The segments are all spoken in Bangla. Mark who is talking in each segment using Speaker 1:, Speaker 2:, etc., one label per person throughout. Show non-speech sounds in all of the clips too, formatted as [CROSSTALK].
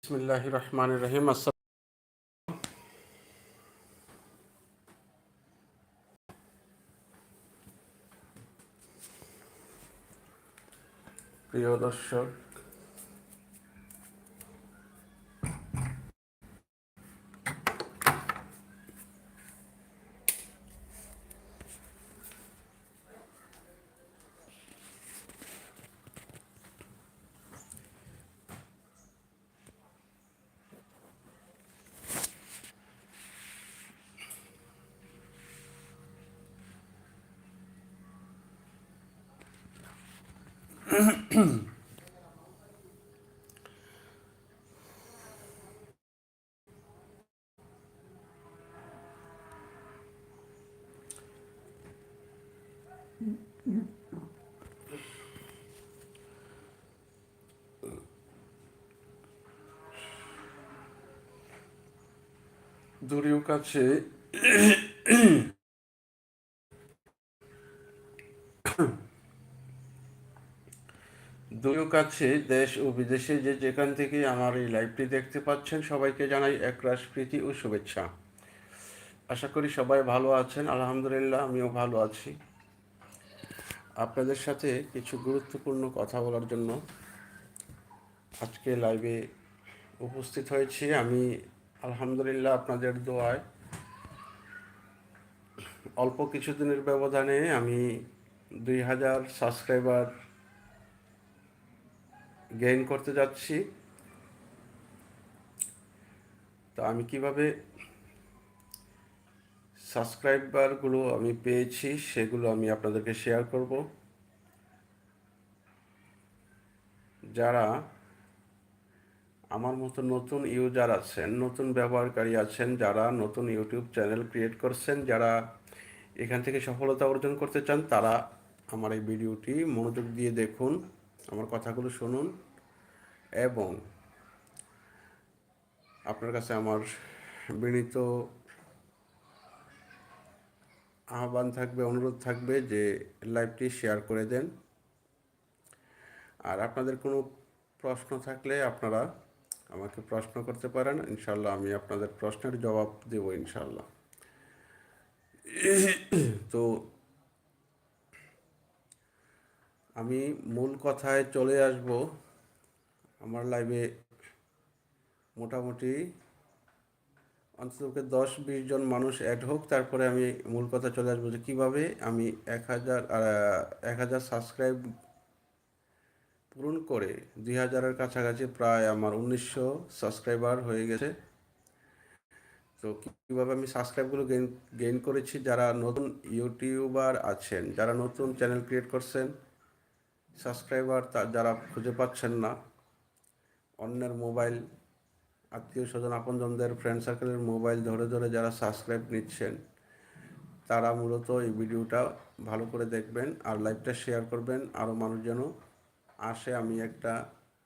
Speaker 1: বিসমিল্লাহ রহমান রহিম আসসালাম প্রিয় দর্শক দূরেও কাছে দূরেও কাছে, দেশ ও বিদেশে যে যেখান থেকে আমার এই লাইভটি দেখতে পাচ্ছেন, সবাইকে জানাই একরাশ প্রীতি ও শুভেচ্ছা। আশা করি সবাই ভালো আছেন, আলহামদুলিল্লাহ আমিও ভালো আছি। আপনাদের সাথে কিছু গুরুত্বপূর্ণ কথা বলার জন্য আজকে লাইভে উপস্থিত হয়েছি। আমি আলহামদুলিল্লাহ আপনাদের দোয়ায় অল্প কিছুদিনের ব্যবধানে আমি দুই হাজার সাবস্ক্রাইবার গেইন করতে যাচ্ছি। তো আমি কীভাবে সাবস্ক্রাইবারগুলো আমি পেয়েছি সেগুলো আমি আপনাদেরকে শেয়ার করব। যারা আমার মতো নতুন ইউজার আছেন, নতুন ব্যবহারকারী আছেন, যারা নতুন ইউটিউব চ্যানেল ক্রিয়েট করছেন, যারা এখান থেকে সফলতা অর্জন করতে চান, তারা আমার এই ভিডিওটি মনোযোগ দিয়ে দেখুন। আমার কথাগুলো শুনুন এবং আপনার কাছে আমার বিনীত আহ্বান থাকবে, অনুরোধ থাকবে যে লাইভটি শেয়ার করে দেন। আর আপনাদের কোনো প্রশ্ন থাকলে আপনারা আমাকে প্রশ্ন করতে পারেন ইনশাল্লাহ আমি আপনাদের প্রশ্নের জবাব দেব ইনশাল্লাহ তো আমি মূল কথায় চলে আসব। আমার লাইভে মোটামুটি অন্তত দশ বিশ জন মানুষ অ্যাড হোক, তারপরে আমি মূল কথা চলে আসব যে কীভাবে আমি এক হাজার এক হাজার সাবস্ক্রাইব পূরণ করে দুই হাজারের কাছাকাছি প্রায় আমার উনিশশো সাবস্ক্রাইবার হয়ে গেছে। তো কীভাবে আমি সাবস্ক্রাইবগুলো গেইন গেইন করেছি? যারা নতুন ইউটিউবার আছেন, যারা নতুন চ্যানেল ক্রিয়েট করছেন সাবস্ক্রাইবার তা যারা খুঁজে পাচ্ছেন না, অন্যের মোবাইল, আত্মীয় স্বজন, আপনজনদের ফ্রেন্ড সার্কেলের মোবাইল ধরে ধরে যারা সাবস্ক্রাইব নিচ্ছেন, তারা মূলত এই ভিডিওটা ভালো করে দেখবেন আর লাইভটা শেয়ার করবেন। আরও মানুষ যেন আসে, আমি একটা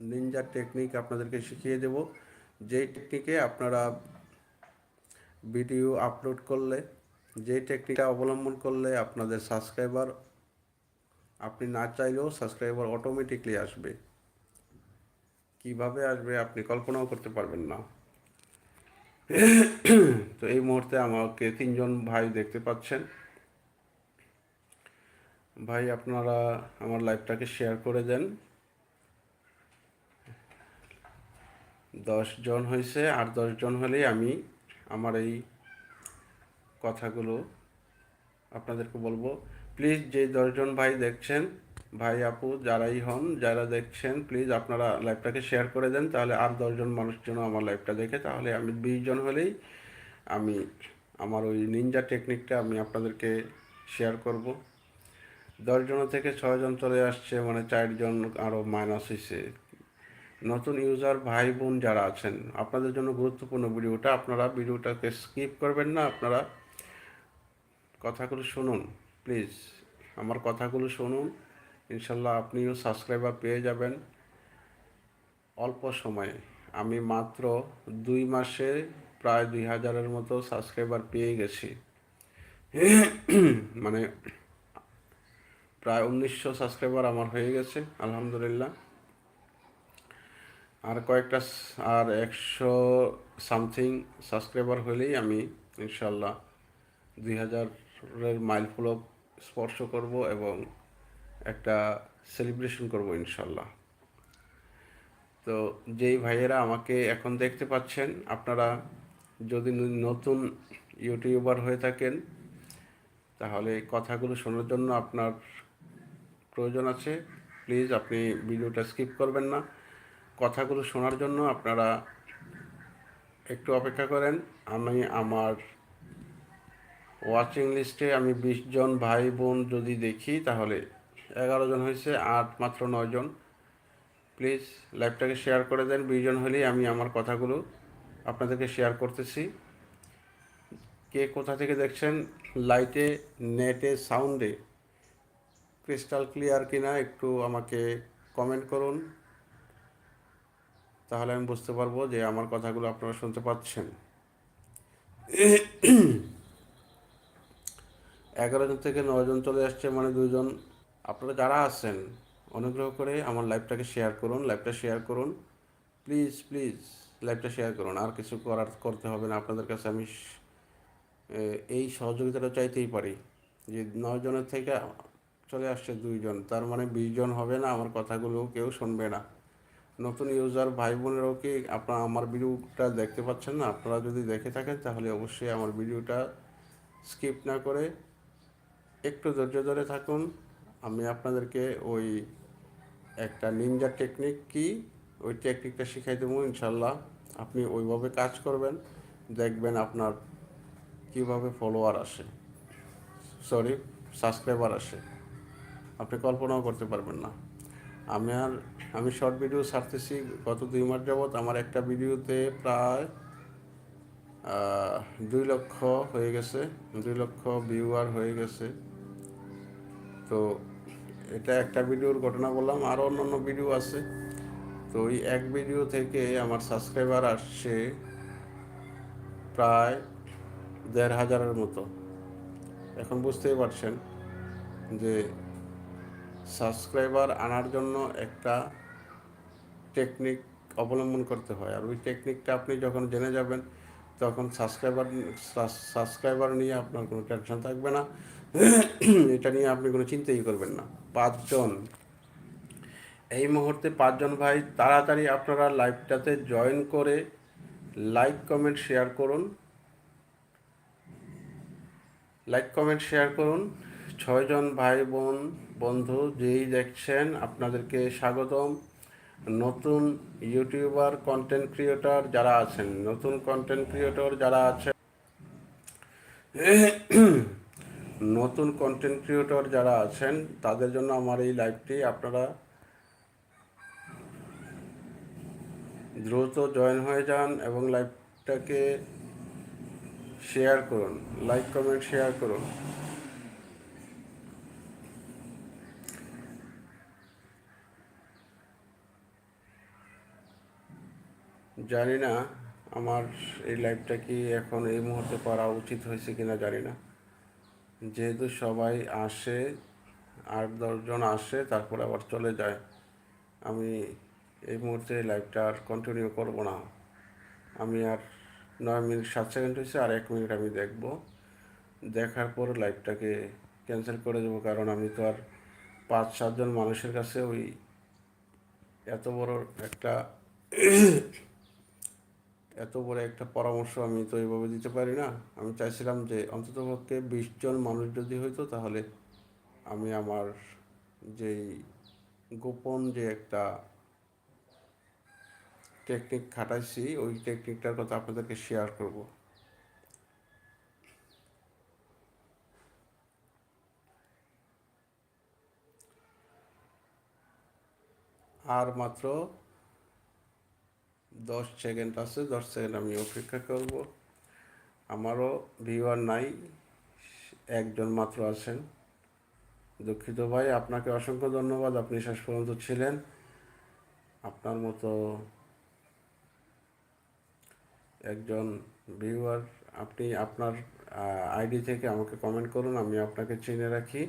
Speaker 1: নিনজা টেকনিক আপনাদেরকে শিখিয়ে দেব। যেই টেকনিকে আপনারা ভিডিও আপলোড করলে, যেই টেকনিকটা অবলম্বন করলে আপনাদের সাবস্ক্রাইবার আপনি না চাইলেও সাবস্ক্রাইবার অটোমেটিকলি আসবে। কীভাবে আসবে আপনি কল্পনাও করতে পারবেন না। তো এই মুহূর্তে আমাকে তিনজন ভাই দেখতে পাচ্ছেন। ভাই, আপনারা আমার লাইভটাকে শেয়ার করে দেন। জন হয়েছে, আর জন হলেই আমি আমার এই কথাগুলো আপনাদেরকে বলব। প্লিজ যে দশজন ভাই দেখছেন, ভাই আপু যারাই হন, যারা দেখছেন প্লিজ আপনারা লাইভটাকে শেয়ার করে দেন, তাহলে আর দশজন মানুষ যেন আমার লাইভটা দেখে। তাহলে আমি বিশ জন হলেই আমি আমার ওই নিনজা টেকনিকটা আমি আপনাদেরকে শেয়ার করব। দশজন থেকে ছয়জন চলে আসছে মানে চারজন আরও মাইনাস হয়েছে নতুন ইউজার ভাই, বোন যারা আছেন, আপনাদের জন্য গুরুত্বপূর্ণ ভিডিওটা, আপনারা ভিডিওটাকে স্কিপ করবেন না, আপনারা কথাগুলো শুনুন প্লিজ আমার কথাগুলো শুনুন। ইনশাল্লাহ আপনিও সাবস্ক্রাইবার পেয়ে যাবেন। অল্প সময়ে। আমি মাত্র দুই মাসে প্রায় দুই হাজারের মতো সাবস্ক্রাইবার পেয়ে গেছি। মানে প্রায় উনিশশো সাবস্ক্রাইবার আমার হয়ে গেছে, আলহামদুলিল্লাহ। আর কয়েকটা আর একশো সামথিং সাবস্ক্রাইবার হলেই আমি ইনশাল্লাহ দুই হাজারের মাইল ফলক স্পর্শ করব এবং একটা সেলিব্রেশন করব ইনশাল্লাহ তো যেই ভাইয়েরা আমাকে এখন দেখতে পাচ্ছেন, আপনারা যদি নতুন ইউটিউবার হয়ে থাকেন, তাহলে কথাগুলো শোনার জন্য আপনার প্রয়োজন আছে। প্লিজ আপনি ভিডিওটা স্কিপ করবেন না। কথাগুলো শোনার জন্য আপনারা একটু অপেক্ষা করেন। আমি আমার ওয়াচিং লিস্টে আমি বিশ জন ভাই বোন যদি দেখি, তাহলে এগারো জন হয়েছে, আট মাত্র নয় জন। প্লিজ লাইভটাকে শেয়ার করে দেন। বিশ জন হলেই আমি আমার কথাগুলো আপনাদেরকে শেয়ার করতেছি। কে কোথা থেকে দেখছেন? লাইটে নেটে সাউন্ডে ক্রিস্টাল ক্লিয়ার কিনা একটু আমাকে কমেন্ট করুন। তাহলে আমি বুঝতে পারব যে আমার কথাগুলো আপনারা শুনতে পাচ্ছেন। এগারো জন থেকে নয় জন চলে আসছে মানে দুজন। আপনারা যারা আছেন, অনুগ্রহ করে আমার লাইভটাকে শেয়ার করুন, লাইভটা শেয়ার করুন। প্লিজ প্লিজ লাইভটা শেয়ার করুন। আর কিছু করার, করতে হবে না। আপনাদের কাছে আমি এই সহযোগিতাটা চাইতেই পারি যে, নয় জনের থেকে চলে আসছে দুইজন তার মানে বিশ জন হবে না, আমার কথাগুলো কেউ শুনবে না। নতুন ইউজার ভাই বোনেরাও কি আপনারা আমার ভিডিওটা দেখতে পাচ্ছেন না? আপনারা যদি দেখে থাকেন, তাহলে অবশ্যই আমার ভিডিওটা স্কিপ না করে একটু ধৈর্য ধরে থাকুন। আমি আপনাদেরকে ওই একটা নিনজা টেকনিক কি, ওই টেকনিকটা শিখাই দেবো ইনশাল্লাহ। আপনি ওইভাবে কাজ করবেন, দেখবেন আপনার কীভাবে ফলোয়ার আসে। সরি সাবস্ক্রাইবার আসে। আপনি কল্পনাও করতে পারবেন না। আমি আর, আমি শর্ট ভিডিও ছাড়তেছি, গত দুই মাস যাবৎ আমার একটা ভিডিওতে প্রায় দুই লক্ষ হয়ে গেছে, দুই লক্ষ ভিউয়ার হয়ে গেছে। তো এটা একটা ভিডিওর ঘটনা বললাম। আরও অন্যান্য ভিডিও আছে। তো ওই এক ভিডিও থেকে আমার সাবস্ক্রাইবার আসছে প্রায় দেড় হাজারের মতো। এখন বুঝতেই পারছেন যে সাবস্ক্রাইবার আনার জন্য একটা টেকনিক অবলম্বন করতে হয়। আর ওই টেকনিকটা আপনি যখন জেনে যাবেন, তখন সাবস্ক্রাইবার সাবস্ক্রাইবার নিয়ে আপনার কোনো টেনশন থাকবে না। এটা নিয়ে আপনি কোনো চিন্তাই করবেন না। পাঁচজন। এই মুহূর্তে পাঁচজন ভাই, তাড়াতাড়ি আপনারা লাইভটাতে জয়েন করে লাইক, কমেন্ট, শেয়ার করুন। লাইক, কমেন্ট, শেয়ার করুন। ছয়জন ভাই, বোন, বন্ধু যেই দেখছেন, আপনাদেরকে স্বাগতম। নতুন ইউটিউবার কন্টেন্ট ক্রিয়েটর যারা আছেন, নতুন কন্টেন্ট ক্রিয়েটর যারা আছেন নতুন কন্টেন্ট ক্রিয়েটর যারা আছেন, তাদের জন্য আমার এই লাইভটি আপনারা দ্রুত জয়েন হয়ে যান এবং লাইভটাকে শেয়ার করুন। লাইক কমেন্ট শেয়ার করুন। জানি না আমার এই লাইভটা কি এখন এই মুহূর্তে করা উচিত হয়েছে কিনা জানি না। যেহেতু সবাই আসে, আট দশজন আসে, তারপরে আবার চলে যায়। আমি এই মুহূর্তে লাইভটা আর কন্টিনিউ করব না। আমি আর নয় মিনিট, সাত সেকেন্ড হয়েছে আর এক মিনিট আমি দেখব। দেখার পর লাইভটাকে ক্যান্সেল করে দেবো, কারণ আমি তো আর পাঁচ সাতজন মানুষের কাছে ওই এত বড় একটা এত বড় একটা পরামর্শ আমি তো এইভাবে দিতে পারি না। আমি চাইছিলাম যে অন্ততপক্ষে বিশ জন মানুষ যদি হইতো তাহলে আমি আমার যেই গোপন যে একটা টেকনিক খাটাইছি, ওই টেকনিকটার কথা আপনাদেরকে শেয়ার করব। আর মাত্র দশ সেকেন্ড আছে, দশ সেকেন্ড আমি অপেক্ষা করব। আমারও ভিউয়ার নাই, একজন মাত্র আছেন। দুঃখিত ভাই, আপনাকে অসংখ্য ধন্যবাদ, আপনি শেষ পর্যন্ত ছিলেন। আপনার মতো একজন ভিউয়ার আপনি আপনার আইডি থেকে আমাকে কমেন্ট করুন, আমি আপনাকে চিনে রাখি।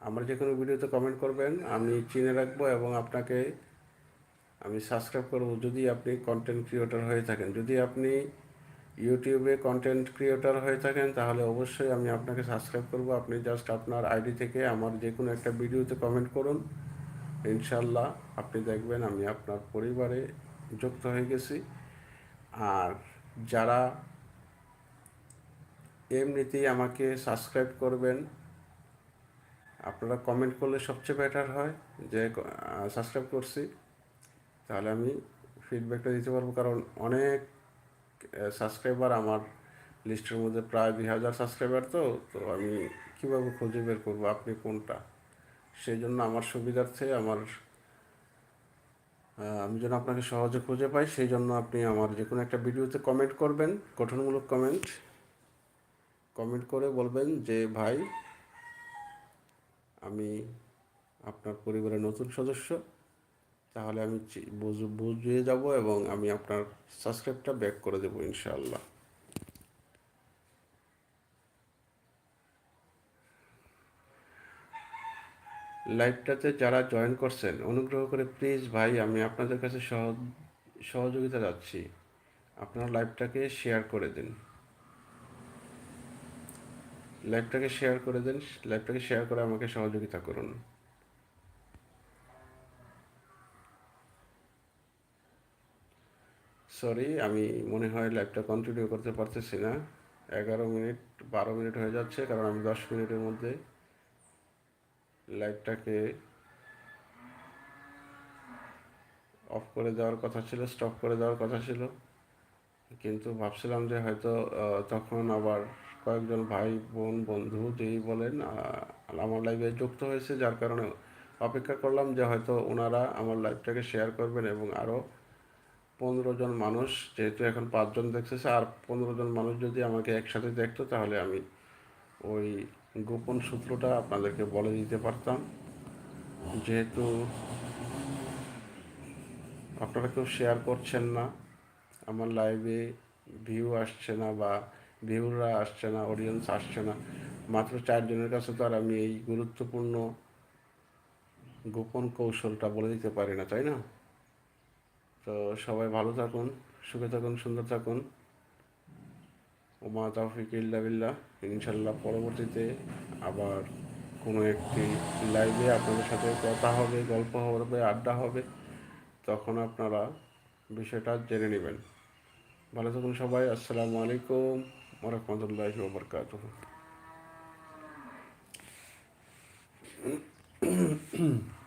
Speaker 1: আমার যে কোনো ভিডিওতে কমেন্ট করবেন, আমি চিনে রাখব এবং আপনাকে আমি সাবস্ক্রাইব করব যদি আপনি কন্টেন্ট ক্রিয়েটর হয়ে থাকেন। যদি আপনি ইউটিউবে কন্টেন্ট ক্রিয়েটর হয়ে থাকেন, তাহলে অবশ্যই আমি আপনাকে সাবস্ক্রাইব করব। আপনি জাস্ট আপনার আইডি থেকে আমার যে কোনো একটা ভিডিওতে কমেন্ট করুন। ইনশাল্লাহ আপনি দেখবেন আমি আপনার পরিবারে যুক্ত হয়ে গেছি। আর যারা এমনিতেই আমাকে সাবস্ক্রাইব করবেন, আপনারা কমেন্ট করলে সবচেয়ে বেটার হয় যে সাবস্ক্রাইব করছি। তাহলে আমি ফিডব্যাকটা দিতে পারব, কারণ অনেক সাবস্ক্রাইবার আমার লিস্টের মধ্যে প্রায় দুই হাজার সাবস্ক্রাইবার তো তো আমি কীভাবে খুঁজে বের করব, আপনি কোনটা? সেই জন্য আমার সুবিধার্থে আমার আমি যেন আপনাকে সহজে খুঁজে পাই, সেই জন্য আপনি আমার যে কোনো একটা ভিডিওতে কমেন্ট করবেন, গঠনমূলক কমেন্ট কমেন্ট করে বলবেন যে, ভাই, আমি আপনার পরিবারের নতুন সদস্য। তাহলে আমি বুঝ- বুঝিয়ে যাব এবং আমি আপনার সাবস্ক্রাইবটা ব্যাক করে দেবো ইনশাআল্লাহ। লাইভটাতে যারা জয়েন করছেন, অনুগ্রহ করে প্লিজ ভাই, আমি আপনাদের কাছে সহ, সহযোগিতা যাচ্ছি আপনার লাইভটাকে শেয়ার করে দিন। লাইভটাকে শেয়ার করে দিন লাইভটাকে শেয়ার করে আমাকে সহযোগিতা করুন। সরি, আমি মনে হয় লাইভটা কন্টিনিউ করতে পারতেছি না। এগারো মিনিট, বারো মিনিট হয়ে যাচ্ছে, কারণ আমি দশ মিনিটের মধ্যে লাইভটাকে অফ করে দেওয়ার কথা ছিল স্টপ করে দেওয়ার কথা ছিল। কিন্তু ভাবছিলাম যে হয়তো তখন আবার কয়েকজন ভাই, বোন, বন্ধু, যেই বলেন আমার লাইভে যুক্ত হয়েছে, যার কারণে অপেক্ষা করলাম যে হয়তো ওনারা আমার লাইভটাকে শেয়ার করবেন এবং আরও পনেরো জন মানুষ, যেহেতু এখন পাঁচজন দেখতেছে, আর পনেরো জন মানুষ যদি আমাকে একসাথে দেখতো, তাহলে আমি ওই গোপন সূত্রটা আপনাদেরকে বলে দিতে পারতাম। যেহেতু আপনারা কেউ শেয়ার করছেন না, আমার লাইভে ভিউ আসছে না বা ভিউরা আসছে না অডিয়েন্স আসছে না, মাত্র চারজনের কাছে তো আর আমি এই গুরুত্বপূর্ণ গোপন কৌশলটা বলে দিতে পারি না, তাই না? তো সবাই ভালো থাকুন, সুখে থাকুন, সুন্দর থাকুন। ওমা তাফিক ইল্লা বিল্লাহ। ইনশাল্লাহ পরবর্তীতে আবার কোনো একটি লাইভে আপনাদের সাথে কথা হবে, গল্প হবে, আড্ডা হবে, তখন আপনারা বিষয়টা জেনে নেবেন। ভালো থাকুন সবাই, আসসালামু আলাইকুম ওরহমতুল্লাহি ওবরকাতুহ [CLEARS THROAT]